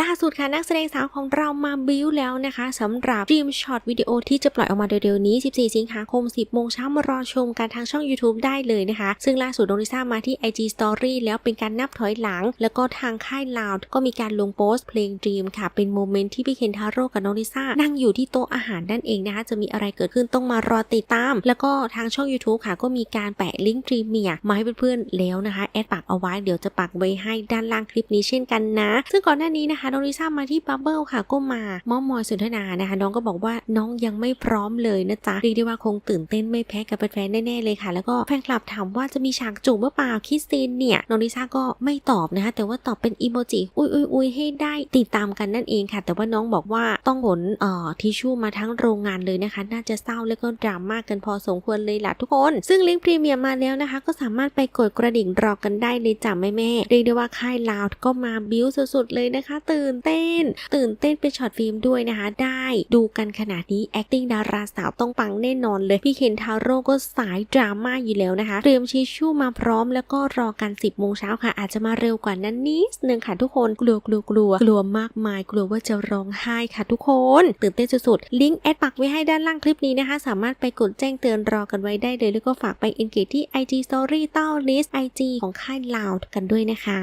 ล่าสุดค่ะนักแสดงสาวของเรามาบิ้วแล้วนะคะสำหรับดีมช็อตวิดีโอที่จะปล่อยออกมาเร็วๆนี้ 14 สิงหาคม 10 โมงเช้ามารอชมกันทางช่อง YouTube ได้เลยนะคะ ซึ่งล่าสุดโนริซ่ามาที่ IG Story แล้วเป็นการนับถอยหลัง แล้วก็ทางค่ายลาวก็มีการลงโพสต์เพลง Dream ค่ะ เป็นโมเมนต์ที่พี่เคนทาโร่กับโนริซ่านั่งอยู่ที่โต๊ะอาหารนั่นเองนะคะจะมีอะไรเกิดขึ้นต้องมารอติดตาม แล้วก็ทางช่อง YouTube ค่ะ ก็มีการแปะลิงก์ Dream เนี่ยมาให้เพื่อนๆแล้วนะคะแอดปักเอาไว้เดี๋ยวจะปักไว้ให้ด้านล่างคลิปนี้เช่นกันนะ ซึ่งก่อนหน้านี้นะคะโนริซ่ามาที่บับเบิลค่ะก็มาเมอมอยสนทนานะคะ น้องก็บอกว่าน้องยังไม่พร้อมเลยนะจ๊ะเรียกได้ว่าคงตื่นเต้นไม่แพ้กับแฟนๆแน่ๆเลยค่ะ แล้วก็แฟนคลับถามว่าจะมีฉากจูบหรือเปล่าคิสซีนเนี่ยโนริซ่าก็ไม่ตอบนะคะ แต่ว่าตอบเป็นอีโมจิอุ้ยอุ้ยอุ้ยให้ได้ติดตามกันนั่นเองค่ะ แต่ว่าน้องบอกว่าต้องขนเอ่อทิชชู่มาทั้งโรงงานเลยนะคะ น่าจะเศร้าแล้วก็ดราม่ากกันพอสมควรเลยล่ะทุกคน ซึ่งลิงก์พรีเมียมมาแล้วนะคะ ก็สามารถไปกดกระดิ่งรอกันได้เลยจ้ะแม่แม่ๆเรียกได้ว่าค่ายลาวก็มาบิ้วสุดๆเลยนะคะตื่นเต้น ตื่นเต้นเป็นช็อตฟิล์มด้วยนะคะ ได้ดูกันขนาดนี้ acting ดาราสาวต้องปังแน่นอนเลย พี่เคนทาโร่ก็สายดราม่าอยู่แล้วนะคะ เตรียมชิชชู่มาพร้อมแล้วก็รอกัน 10โมงเช้าค่ะ อาจจะมาเร็วกว่านั้นนิดนึงค่ะทุกคนกลัวกลัวกลัวกลัวมากมาย กลัวว่าจะร้องไห้ค่ะทุกคน ตื่นเต้นสุดๆลิงก์แอดปักไว้ให้ด้านล่างคลิปนี้นะคะ สามารถไปกดแจ้งเตือนรอกันไว้ได้เลยแล้วก็ฝากไป engage ที่ IG Story ต้า list IG ของค่ายลาวกันด้วยนะคะ